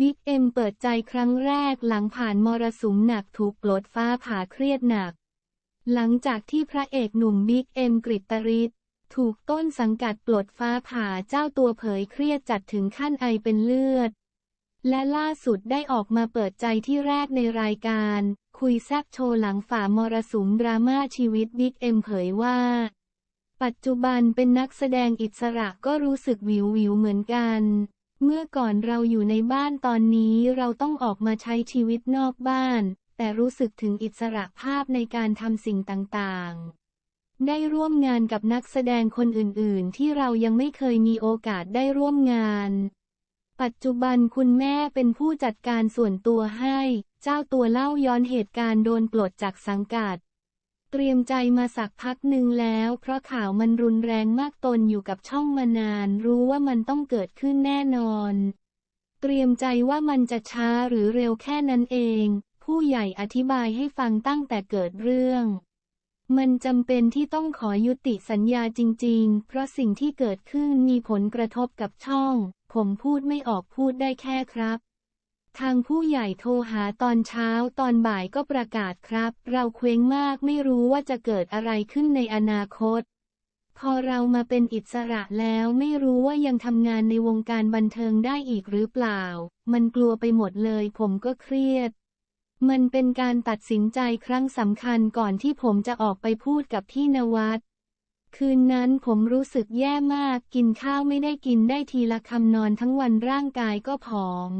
บิ๊กเอ็มเปิดใจครั้งแรกหลังผ่านมรสุมหนักถูกปลดฟ้าผ่าเครียดหนัก หลังจากที่พระเอกหนุ่มบิ๊กเอ็มกริตริศถูกต้นสังกัดปลดฟ้าผ่าเจ้าตัวเผยเครียดจัดถึงขั้นไอเป็นเลือด และล่าสุดได้ออกมาเปิดใจที่แรกในรายการ คุยแซบโชว์หลังฝ่ามรสุมดราม่าชีวิตบิ๊กเอ็มเผยว่า ปัจจุบันเป็นนักแสดงอิสระก็รู้สึกวิววิวเหมือนกัน เมื่อก่อนเราอยู่ในบ้านตอนนี้เราต้องออกมาใช้ชีวิตนอกบ้าน แต่รู้สึกถึงอิสระภาพในการทำสิ่งต่างๆ ได้ร่วมงานกับนักแสดงคนอื่นๆ ที่เรายังไม่เคยมีโอกาสได้ร่วมงาน ปัจจุบันคุณแม่เป็นผู้จัดการส่วนตัวให้ เจ้าตัวเล่าย้อนเหตุการณ์โดนปลดจากสังกัด เตรียมใจมาสักพักหนึ่งแล้ว เพราะข่าวมันรุนแรงมากตนอยู่กับช่องมานาน รู้ว่ามันต้องเกิดขึ้นแน่นอน เตรียมใจว่ามันจะช้าหรือเร็วแค่นั้นเอง ผู้ใหญ่อธิบายให้ฟังตั้งแต่เกิดเรื่อง มันจำเป็นที่ต้องขอยุติสัญญาจริง ๆ เพราะสิ่งที่เกิดขึ้นมีผลกระทบกับช่อง ผมพูดไม่ออกพูดได้แค่ครับ ทางผู้ใหญ่โทรหาตอนเช้าตอนบ่ายก็ประกาศครับ เราเคว้งมากไม่รู้ว่าจะเกิดอะไรขึ้นในอนาคต พอเรามาเป็นอิสระแล้วไม่รู้ว่ายังทำงานในวงการบันเทิงได้อีกหรือเปล่า มันกลัวไปหมดเลยผมก็เครียด มันเป็นการตัดสินใจครั้งสำคัญก่อนที่ผมจะออกไปพูดกับพี่นวัดคืนนั้นผมรู้สึกแย่มากกินข้าวไม่ได้กินได้ทีละคำนอนทั้งวันร่างกายก็ผอม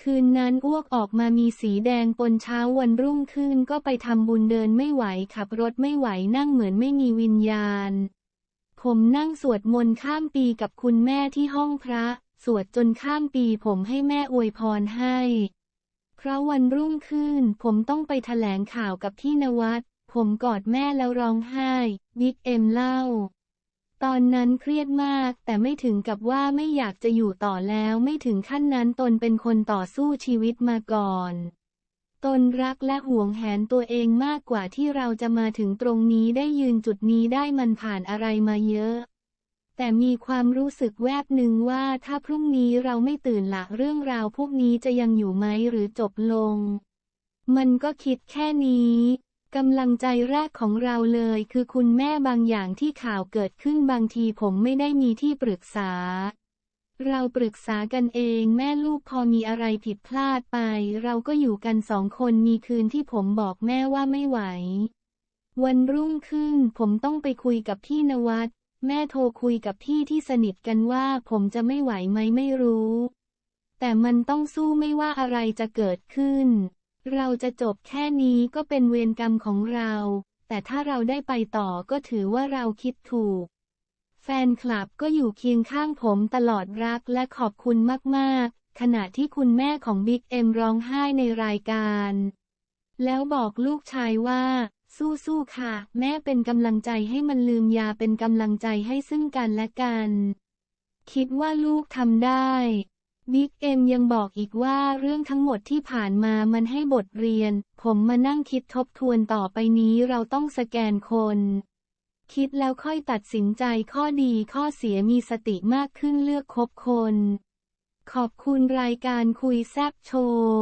คืนนั้นอ้วกออกมามีสีแดงปนเช้าวันรุ่งขึ้นก็ไปทำบุญเดินไม่ไหวขับรถไม่ไหวนั่งเหมือนไม่มีวิญญาณ ผมนั่งสวดมนต์ข้ามปีกับคุณแม่ที่ห้องพระ สวดจนข้ามปีผมให้แม่อวยพรให้ เพราะวันรุ่งขึ้นผมต้องไปแถลงข่าวกับพี่นวัดผมกอดแม่แล้วร้องไห้ บิ๊กเอ็มเล่า ตอนนั้นเครียดมาก แต่ไม่ถึงกับว่าไม่อยากจะอยู่ต่อแล้วไม่ถึงขั้นนั้นตนเป็นคนต่อสู้ชีวิตมาก่อน ตนรักและห่วงแหนตัวเองมากกว่าที่เราจะมาถึงตรงนี้ได้ยืนจุดนี้ได้มันผ่านอะไรมาเยอะ แต่มีความรู้สึกแวบหนึ่งว่าถ้าพรุ่งนี้เราไม่ตื่นละเรื่องราวพวกนี้จะยังอยู่ไหมหรือจบลง มันก็คิดแค่นี้ กำลังใจแรกของเราเลยคือคุณแม่บางอย่างที่ข่าวเกิดขึ้นบางทีผมไม่ได้มีที่ปรึกษา เราปรึกษากันเองแม่ลูกพอมีอะไรผิดพลาดไป เราก็อยู่กันสองคนมีคืนที่ผมบอกแม่ว่าไม่ไหว วันรุ่งขึ้นผมต้องไปคุยกับพี่นวัดแม่โทรคุยกับพี่ที่สนิทกันว่าผมจะไม่ไหวไหมไม่รู้ แต่มันต้องสู้ไม่ว่าอะไรจะเกิดขึ้น เราจะจบแค่นี้ก็เป็นเวรกรรมของเรา แต่ถ้าเราได้ไปต่อก็ถือว่าเราคิดถูก แฟนคลับก็อยู่เคียงข้างผมตลอดรักและขอบคุณมากๆ ขณะที่คุณแม่ของบิ๊กเอ็มร้องไห้ในรายการ แล้วบอกลูกชายว่า สู้ๆค่ะ แม่เป็นกำลังใจให้มันลืมยาเป็นกำลังใจให้ซึ่งกันและกัน คิดว่าลูกทำได้ บิ๊กเอ็มยังบอกอีกว่าเรื่องทั้งหมดที่ผ่านมามันให้บทเรียน ผมมานั่งคิดทบทวนต่อไปนี้เราต้องสแกนคน คิดแล้วค่อยตัดสินใจข้อดีข้อเสียมีสติมากขึ้นเลือกคบคน ขอบคุณรายการคุยแซบโชว์